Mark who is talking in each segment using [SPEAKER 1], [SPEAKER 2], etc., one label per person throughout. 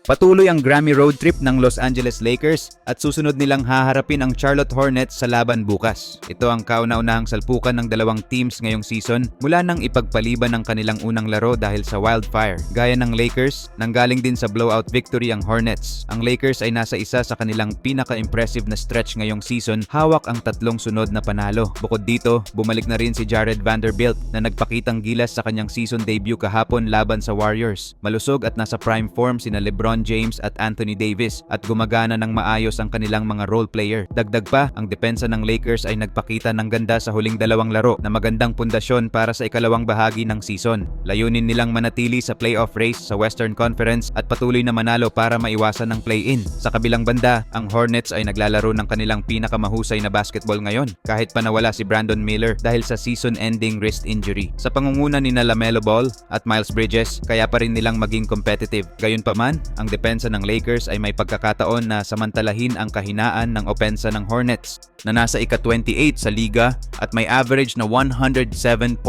[SPEAKER 1] Patuloy ang Grammy road trip ng Los Angeles Lakers at susunod nilang haharapin ang Charlotte Hornets sa laban bukas. Ito ang kauna-unahang salpukan ng dalawang teams ngayong season mula nang ipagpaliban ng kanilang unang laro dahil sa wildfire. Gaya ng Lakers, nanggaling din sa blowout victory ang Hornets. Ang Lakers ay nasa isa sa kanilang pinaka-impressive na stretch ngayong season, hawak ang tatlong sunod na panalo. Bukod dito, bumalik na rin si Jared Vanderbilt na nagpakitang gilas sa kanyang season debut kahapon laban sa Warriors. Malusog at nasa prime form sina LeBron James at Anthony Davis at gumagana ng maayos ang kanilang mga role player. Dagdag pa, ang depensa ng Lakers ay nagpakita ng ganda sa huling dalawang laro na magandang pundasyon para sa ikalawang bahagi ng season. Layunin nilang manatili sa playoff race sa Western Conference at patuloy na manalo para maiwasan ng play-in. Sa kabilang banda, ang Hornets ay naglalaro ng kanilang pinakamahusay na basketball ngayon kahit pa nawala si Brandon Miller dahil sa season-ending wrist injury. Sa pangunguna ni na LaMelo Ball at Miles Bridges, kaya pa rin nilang maging competitive. Gayunpaman, ang depensa ng Lakers ay may pagkakataon na samantalahin ang kahinaan ng opensa ng Hornets na nasa ika-28 sa liga at may average na 107.5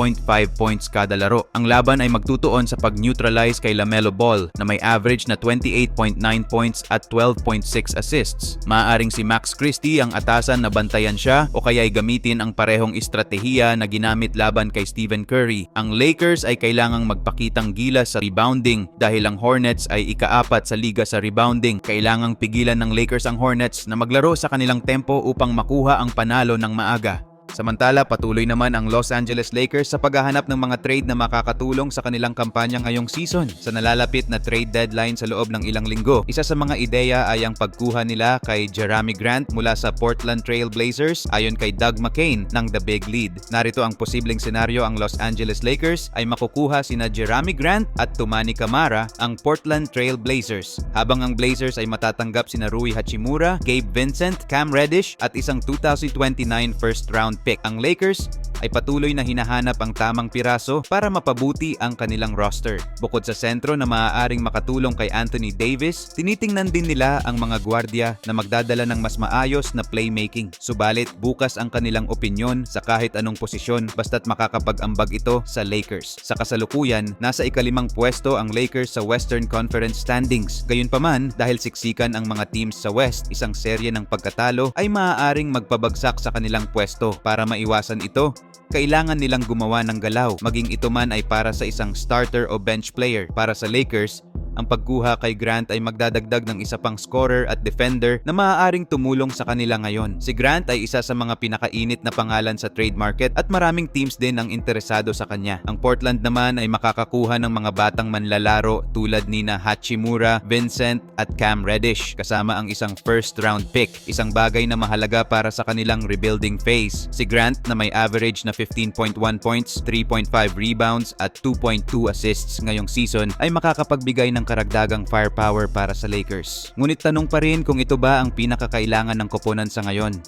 [SPEAKER 1] points kada laro. Ang laban ay magtutuon sa pag-neutralize kay LaMelo Ball na may average na 28.9 points at 12.6 assists. Maaaring si Max Christie ang atasan na bantayan siya o kaya ay gamitin ang parehong estratehiya na ginamit laban kay Stephen Curry. Ang Lakers ay kailangang magpakitang gilas sa rebounding dahil ang Hornets ay ikaapat sa liga sa rebounding. Kailangang pigilan ng Lakers ang Hornets na maglaro sa kanilang tempo upang makuha ang panalo ng maaga. Samantala, patuloy naman ang Los Angeles Lakers sa paghahanap ng mga trade na makakatulong sa kanilang kampanya ngayong season. Sa nalalapit na trade deadline sa loob ng ilang linggo, isa sa mga ideya ay ang pagkuha nila kay Jeremy Grant mula sa Portland Trail Blazers ayon kay Doug McCain ng The Big Lead. Narito ang posibleng senaryo ang Los Angeles Lakers ay makukuha sina Jeremy Grant at Tumani Kamara ang Portland Trail Blazers, habang ang Blazers ay matatanggap sina Rui Hachimura, Gabe Vincent, Cam Reddish at isang 2029 first round pick. Ang Lakers ay patuloy na hinahanap ang tamang piraso para mapabuti ang kanilang roster. Bukod sa sentro na maaaring makatulong kay Anthony Davis, tinitingnan din nila ang mga gwardya na magdadala ng mas maayos na playmaking. Subalit, bukas ang kanilang opinyon sa kahit anong posisyon basta't makakapag-ambag ito sa Lakers. Sa kasalukuyan, nasa ikalimang pwesto ang Lakers sa Western Conference standings. Gayunpaman, dahil siksikan ang mga teams sa West, isang serye ng pagkatalo ay maaaring magpabagsak sa kanilang pwesto. Para maiwasan ito, kailangan nilang gumawa ng galaw, maging ito man ay para sa isang starter o bench player. Para sa Lakers, ang pagkuha kay Grant ay magdadagdag ng isa pang scorer at defender na maaaring tumulong sa kanila ngayon. Si Grant ay isa sa mga pinakainit na pangalan sa trade market at maraming teams din ang interesado sa kanya. Ang Portland naman ay makakakuha ng mga batang manlalaro tulad ni na Hachimura, Vincent at Cam Reddish kasama ang isang first round pick. Isang bagay na mahalaga para sa kanilang rebuilding phase. Si Grant na may average na 15.1 points, 3.5 rebounds at 2.2 assists ngayong season ay makakapagbigay ng karagdagang firepower para sa Lakers. Ngunit tanong pa rin kung ito ba ang pinakakailangan ng koponan sa ngayon.